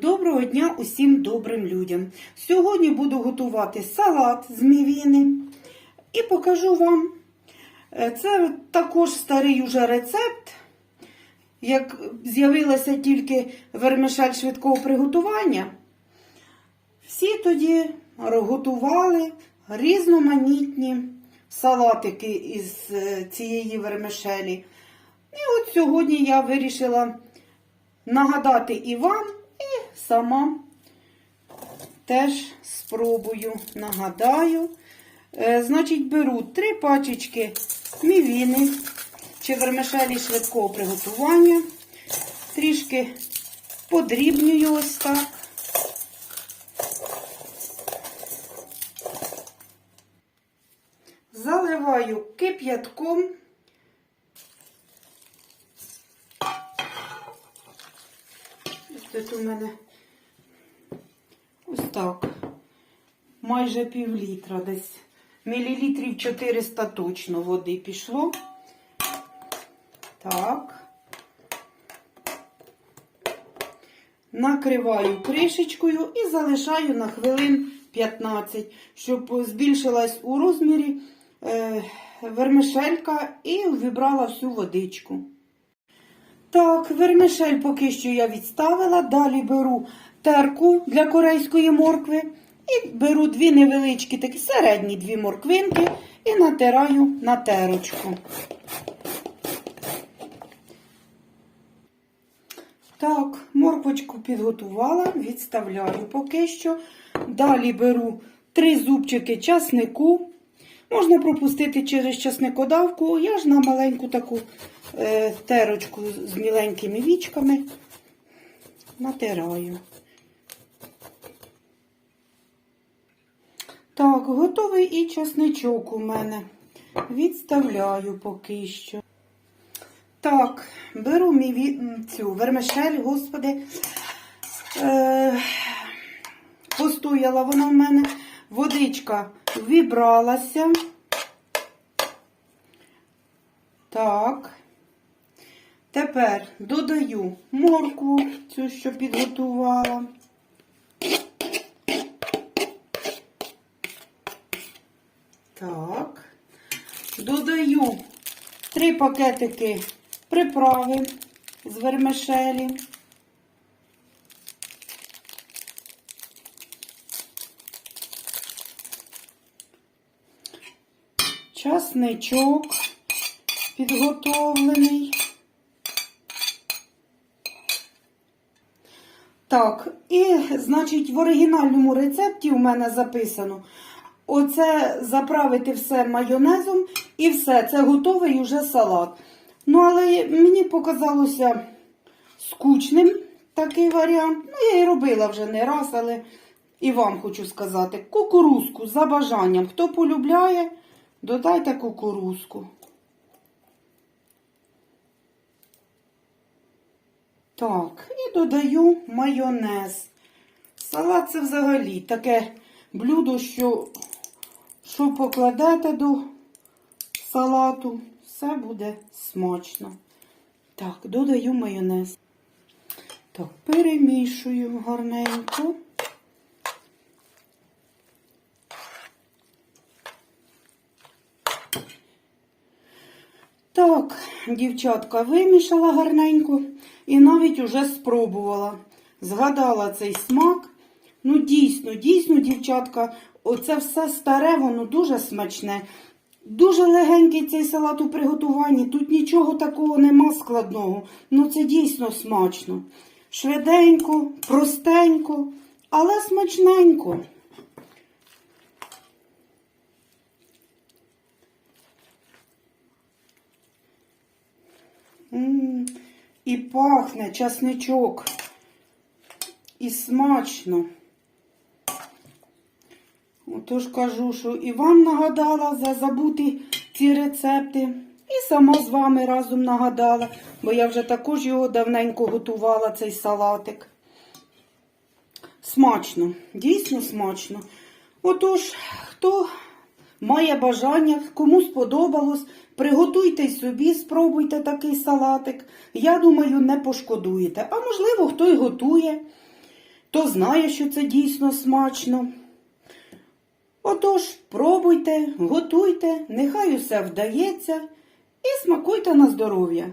Доброго дня усім добрим людям. Сьогодні буду готувати салат з мівіни і покажу вам. Е, Це також старий уже рецепт. Як з'явилася тільки вермишель швидкого приготування, всі тоді готували різноманітні салатики із е, цієї вермишелі. І от сьогодні я вирішила нагадати і вам, сама теж спробую, нагадаю. Е, значить, беру три пачечки мівіни чи вермишелі швидкого приготування. Трішки подрібнюю ось так. Заливаю кип'ятком. Тут у мене так. Майже пів літра десь. Мілілітрів 400 точно води пішло. Так. Накриваю кришечкою і залишаю на хвилин 15, щоб збільшилась у розмірі е, вермишелька і вибрала всю водичку. Так, вермишель поки що я відставила. Далі беру терку для корейської моркви. І беру дві невеличкі, такі середні дві морквинки і натираю на терочку. Так, морквочку підготувала, відставляю поки що. Далі беру три зубчики часнику. Можна пропустити через часникодавку. Я ж на маленьку таку е, терочку з міленькими вічками натираю. Так, готовий і часничок у мене. Відставляю поки що. Так, беру мій цю вермишель, господи. Е, постояла вона в мене. Водичка вібралася. Так. Тепер додаю моркву, цю, що підготувала. Так. Додаю три пакетики приправи з вермишелі. Часничок підготовлений. Так, і, значить, в оригінальному рецепті у мене записано. Оце заправити все майонезом і все, це готовий уже салат. Ну, але мені показалося скучним такий варіант. Ну, я і робила вже не раз, але і вам хочу сказати: кукурузку за бажанням. Хто полюбляє, додайте кукурузку. Так, і додаю майонез. Салат це взагалі таке блюдо, що що покладете до салату, все буде смачно. Так, додаю майонез. Так, перемішую гарненько. Так, дівчатка вимішала гарненько і навіть уже спробувала. Згадала цей смак. Ну, дійсно, дійсно, дівчатка, оце все старе, воно дуже смачне. Дуже легенький цей салат у приготуванні. Тут нічого такого нема складного. Ну, це дійсно смачно. Швиденько, простенько, але смачненько. І пахне часничок. І смачно. Отож кажу, що і вам нагадала за забути ці рецепти. І сама з вами разом нагадала, бо я вже також його давненько готувала, цей салатик. Смачно, дійсно смачно. Отож, хто має бажання, кому сподобалось, приготуйте й собі, спробуйте такий салатик. Я думаю, не пошкодуєте. А можливо, хто й готує, то знає, що це дійсно смачно. Отож, пробуйте, готуйте, нехай усе вдається і смакуйте на здоров'я.